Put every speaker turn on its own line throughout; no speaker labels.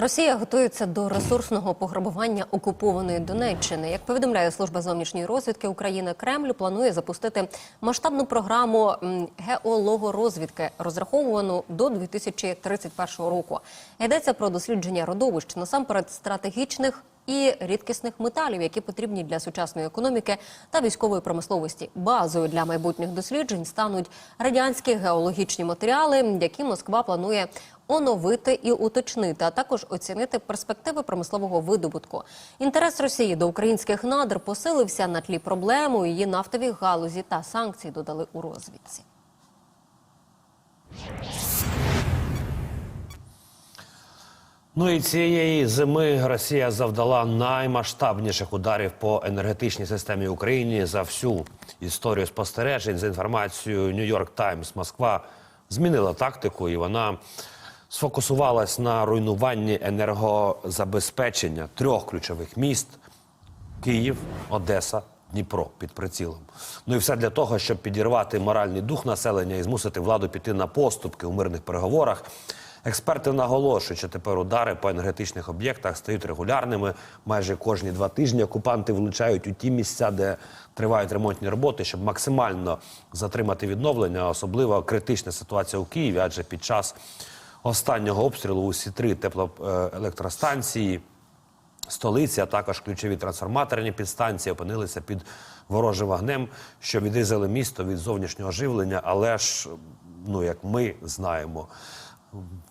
Росія готується до ресурсного пограбування окупованої Донеччини. Як повідомляє служба зовнішньої розвідки України, Кремль планує запустити масштабну програму геологорозвідки, розраховану до 2031 року. Йдеться про дослідження родовищ насамперед стратегічних. І рідкісних металів, які потрібні для сучасної економіки та військової промисловості. Базою для майбутніх досліджень стануть радянські геологічні матеріали, які Москва планує оновити і уточнити, а також оцінити перспективи промислового видобутку. Інтерес Росії до українських надр посилився на тлі проблем у її нафтовій галузі та санкцій додали у розвідці.
Ну і цієї зими Росія завдала наймасштабніших ударів по енергетичній системі України за всю історію спостережень. За інформацією Нью-Йорк Таймс, Москва змінила тактику, і вона сфокусувалась на руйнуванні енергозабезпечення трьох ключових міст: Київ, Одеса. Дніпро під прицілом. Ну і все для того, щоб підірвати моральний дух населення і змусити владу піти на поступки у мирних переговорах. Експерти наголошують, що тепер удари по енергетичних об'єктах стають регулярними. Майже кожні два тижні окупанти влучають у ті місця, де тривають ремонтні роботи, щоб максимально затримати відновлення. Особливо критична ситуація у Києві, адже під час останнього обстрілу усі три теплоелектростанції столиці, а також ключові трансформаторні підстанції опинилися під ворожим вогнем, що відрізали місто від зовнішнього живлення. Але ж, ну як ми знаємо,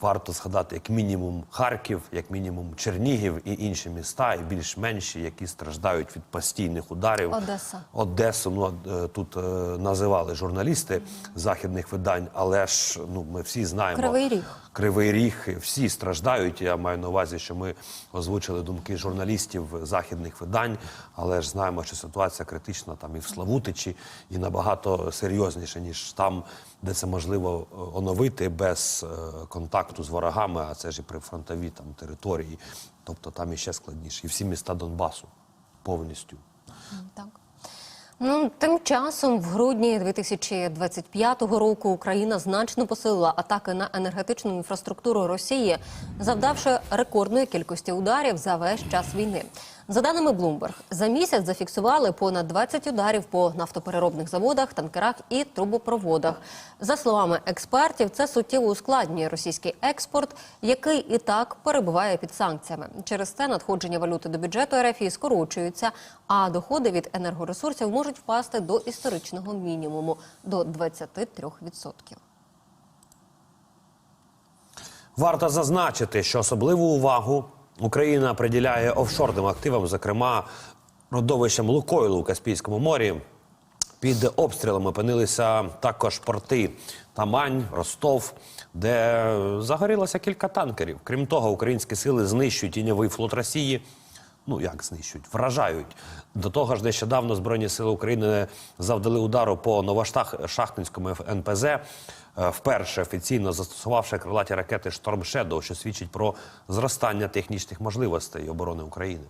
варто згадати як мінімум Харків, як мінімум Чернігів і інші міста, і більш менші, які страждають від постійних ударів.
Одеса.
Одесу, ну е, тут е, називали журналісти західних видань, але ж ну ми всі знаємо
Кривий Ріг.
Кривий Ріг, всі страждають. Я маю на увазі, що ми озвучили думки журналістів західних видань, але ж знаємо, що ситуація критична там і в Славутичі, і набагато серйозніше, ніж там, де це можливо е, оновити без е, контакту з ворогами, а це ж і прифронтові там території, тобто там іще складніше. І всі міста Донбасу повністю.
Так. Ну, тим часом, в грудні 2025 року, Україна значно посилила атаки на енергетичну інфраструктуру Росії, завдавши рекордної кількості ударів за весь час війни. За даними Bloomberg, за місяць зафіксували понад 20 ударів по нафтопереробних заводах, танкерах і трубопроводах. За словами експертів, це суттєво ускладнює російський експорт, який і так перебуває під санкціями. Через це надходження валюти до бюджету РФ скорочуються, а доходи від енергоресурсів можуть впасти до історичного мінімуму до 23%.
Варто зазначити, що особливу увагу Україна приділяє офшорним активам, зокрема родовищам Лукойлу у Каспійському морі. Під обстрілами опинилися також порти Тамань, Ростов, де загорілося кілька танкерів. Крім того, українські сили знищують тіньовий флот Росії. Ну як знищують, вражають. До того ж, нещодавно Збройні сили України завдали удару по Новошахтинському НПЗ, е, вперше офіційно застосувавши крилаті ракети Шторм Шедоу, що свідчить про зростання технічних можливостей оборони України.